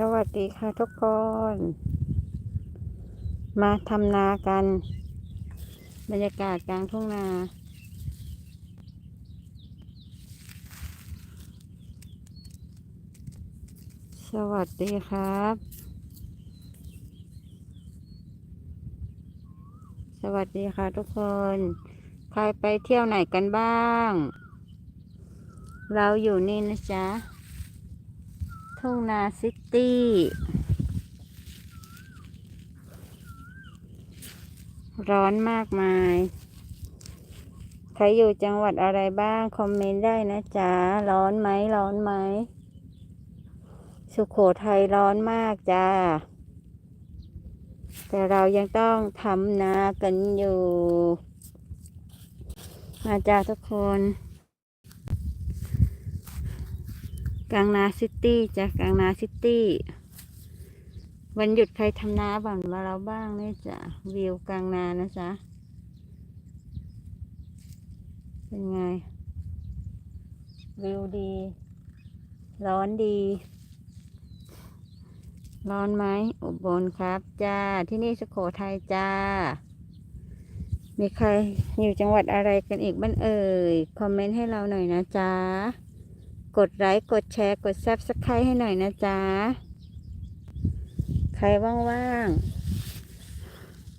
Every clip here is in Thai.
สวัสดีค่ะทุกคน มาทำนากัน บรรยากาศกลางทุ่งนา สวัสดีครับ สวัสดีค่ะทุกคน ใครไปเที่ยวไหนกันบ้าง เราอยู่นี่นะจ๊ะ ทุ่งนาซิตี้ร้อนมากมาย ใครอยู่จังหวัดอะไรบ้าง คอมเมนต์ได้นะจ๊ะ ร้อนไหม ร้อนไหม สุขโขทัยร้อนมากจ้า แต่เรายังต้องทำนากันอยู่ มาจ้าทุกคน กลางนาซิตี้จ้ะกลางนาซิตี้ วันหยุดใครทำนาบ้างมาเราบ้างเนี่ยจ้ะวิวกลางนานะจ๊ะ เป็นไง วิวดี ร้อนดี ร้อนไหมอุบลครับจ้า ที่นี่สุโขทัยจ้า มีใครอยู่จังหวัดอะไรกันอีกบ้างเอ่ย คอมเมนต์ให้เราหน่อยนะจ๊ะ กดไลค์กดแชร์กดซับสไครต์ให้หน่อยนะจ๊ะ ใครว่าง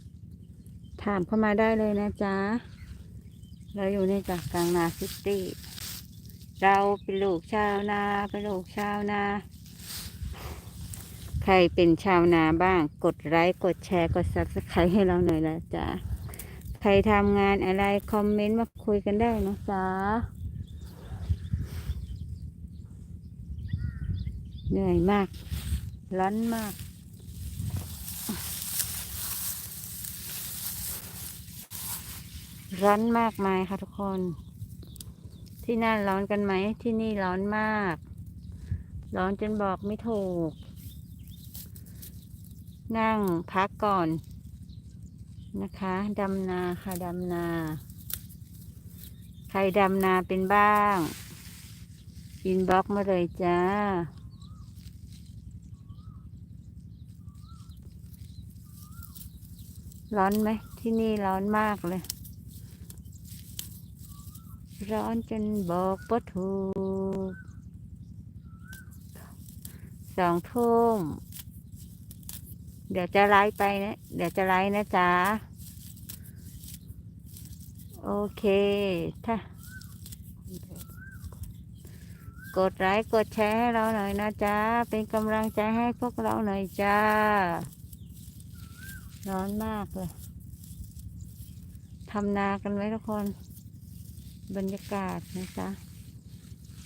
ๆ ถามเข้ามาได้เลยนะจ๊ะ เราอยู่ในจากกลางนาซิตี้ เราเป็นลูกชาวนาเป็นลูกชาวนา ใครเป็นชาวนาบ้าง กดไลค์กดแชร์กดซับสไครต์ให้เราหน่อยนะจ๊ะ ใครทำงานอะไร คอมเมนต์มาคุยกันได้นะจ๊ะ เหนื่อยมาก ร้อนมาก ร้อนมากมายค่ะทุกคน ที่นั่นร้อนกันไหม ที่นี่ร้อนมาก ร้อนจนบอกไม่ถูก นั่งพักก่อนนะคะดำนาค่ะดำนา ใครดำนาเป็นบ้าง อินบ็อกมาเลยจ้า ร้อนไหมที่นี่ร้อนมากเลย ร้อนจนบอกปะถูกสองทุ่มเดี๋ยวจะไลฟ์ไปนะ เดี๋ยวจะไลฟ์นะจ๊ะ โอเคถ้ากดไลค์กดแชร์ให้เราหน่อยนะจ๊ะ เป็นกำลังใจให้พวกเราหน่อยจ้า ร้อนมากเลยทำนากันไว้ทุกคน บรรยากาศนะจ๊ะ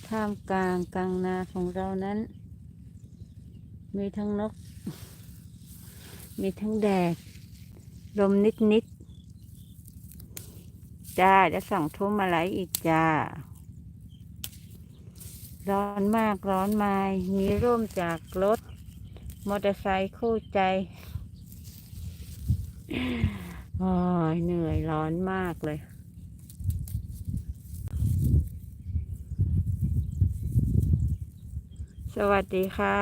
ท่ามกลางกลางนาของเรานั้น มีทั้งนก มีทั้งแดด ลมนิดนิดๆจ้าจะส่องทุ่มอะไรอีกจ้า ร้อนมากร้อนมายมีร่มจากรถ มอเตอร์ไซค์คู่ใจ โอ้ยเหนื่อยร้อนมากเลย สวัสดีค่ะ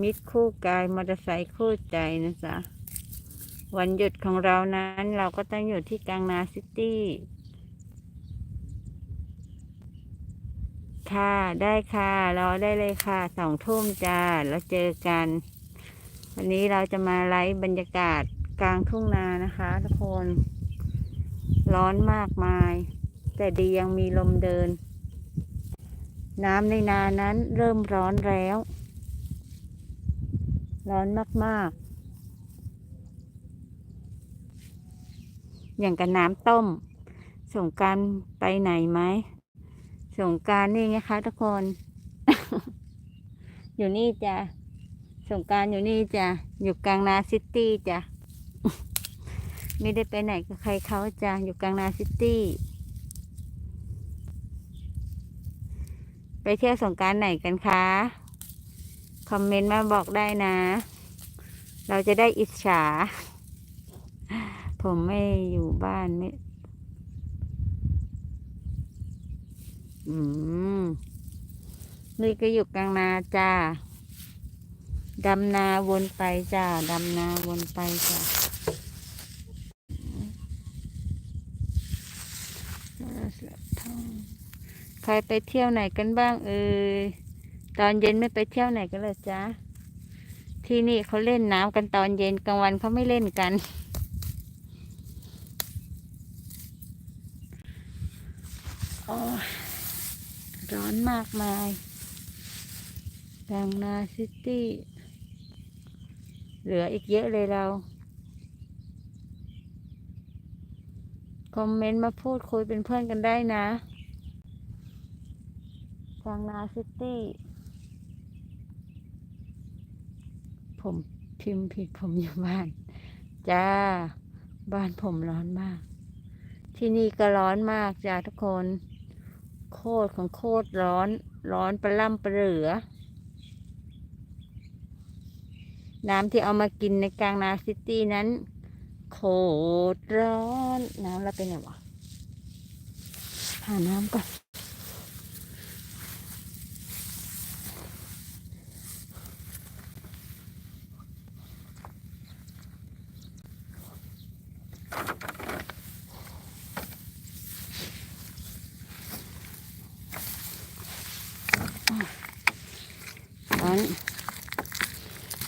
มิตรคู่กายมอเตอร์ไซค์คู่ใจนะจ๊ะ วันหยุดของเรานั้นเราก็ต้องอยู่ที่กลางนาซิตี้ค่ะ ได้ค่ะ รอได้เลยค่ะ สองทุ่มจ้า แล้วเจอกัน วันนี้เราจะมาไลฟ์บรรยากาศกลางทุ่งนานะคะทุกคน ร้อนมากมาย แต่ดียังมีลมเดิน น้ำในนานั้นเริ่มร้อนแล้ว ร้อนมากๆ อย่างกับน้ำต้มสงการไปไหนไหมสงการนี่ไงคะทุกคน อยู่นี่จ้ะ สงการอยู่นี่จ้ะ อยู่กลางนาซิตี้จ้ะ ไม่ได้ไปไหนกับใครเขาจ้ะ อยู่กลางนาซิตี้ ไปเที่ยวสงการไหนกันคะ คอมเมนต์มาบอกได้นะ เราจะได้อิจฉา ผมไม่อยู่บ้านไม่ อืมนี่ก็อยู่กลางนาจ้า ดำนาวนไปจ้า ดำนาวนไปจ้าใครไปเที่ยวไหนกันบ้างเอ่ยตอนเย็นไม่ไปเที่ยวไหนกันเลยจ้าที่นี่เขาเล่นน้ำกันตอนเย็นกลางวันเขาไม่เล่นกันอ้ยร้อนมากมายบางนาซิตี้ เหลืออีกเยอะเลยเรา คอมเมนต์มาพูดคุยเป็นเพื่อนกันได้นะบางนาซิตี้ ผมพิมพ์ผิดผมอยู่บ้าน จ้า บ้านผมร้อนมาก ที่นี่ก็ร้อนมากจ้าทุกคน โคตรของโคตรร้อน ร้อนประล่ำประเหลือ น้ำที่เอามากินในกลางนาซิตี้นั้น โคตรร้อน น้ำเราเป็นไงวะหาน้ำก่อนร้อน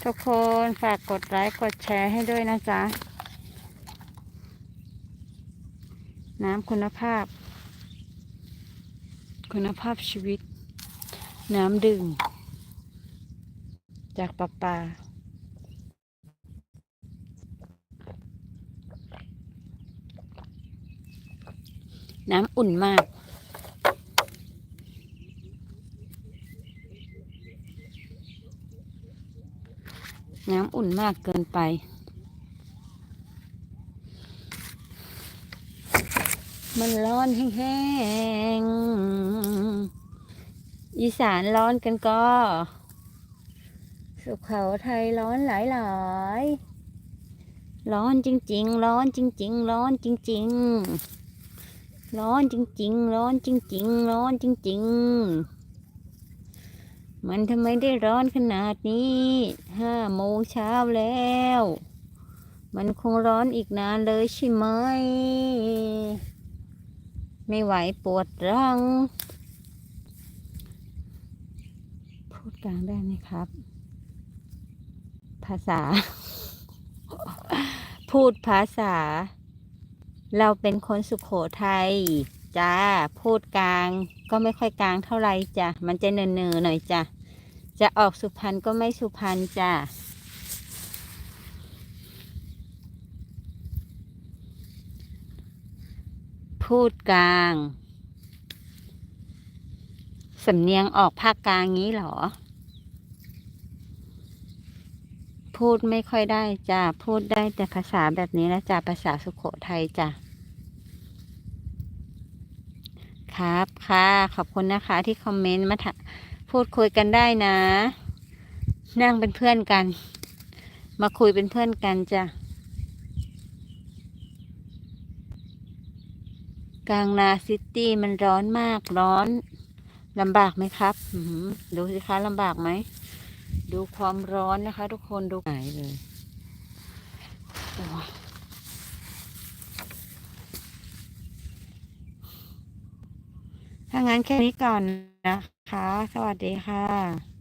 ทุกคนฝากกดไลค์กดแชร์ให้ด้วยนะจ๊ะ น้ำคุณภาพ คุณภาพชีวิต น้ำดื่ม จากประปาน้ำอุ่นมาก น้ำอุ่นมากเกินไป มันร้อนแห้งๆ อีสานร้อนกันก็ สุขเขาไทยร้อนหลายๆ ร้อนจริง ๆ ร้อนจริง ๆ ร้อนจริง ๆ ร้อนจริง ๆ ร้อนจริง ๆ ร้อนจริง ๆ มันทำไมได้ร้อนขนาดนี้ ห้าโมงเช้าแล้ว มันคงร้อนอีกนานเลยใช่ไหม ไม่ไหวปวดรังพูดกลางได้ไหมครับ ภาษา พูดภาษา เราเป็นคนสุขโขทัย จ้า พูดกลางก็ไม่ค่อยกลางเท่าไรจ้ะ มันจะเนินๆหน่อยจ้ะ จะออกสุพรรณก็ไม่สุพรรณจ้ะพูดกลางสำเนียงออกภาคกลางงี้หรอ พูดไม่ค่อยได้จ้ะ พูดได้แต่ภาษาแบบนี้นะจ้ะ ภาษาสุโขทัยจ้ะ ครับค่ะขอบคุณนะคะที่คอมเมนต์มาพูดคุยกันได้นะ นั่งเป็นเพื่อนกัน มาคุยเป็นเพื่อนกันจ้ะกลางนาซิตี้มันร้อนมากร้อนลำบากไหมครับดูสิคะลำบากไหม ดูความร้อนนะคะ ทุกคนดูหายเลยโอ้ย ถ้างั้นแค่นี้ก่อนนะคะ สวัสดีค่ะ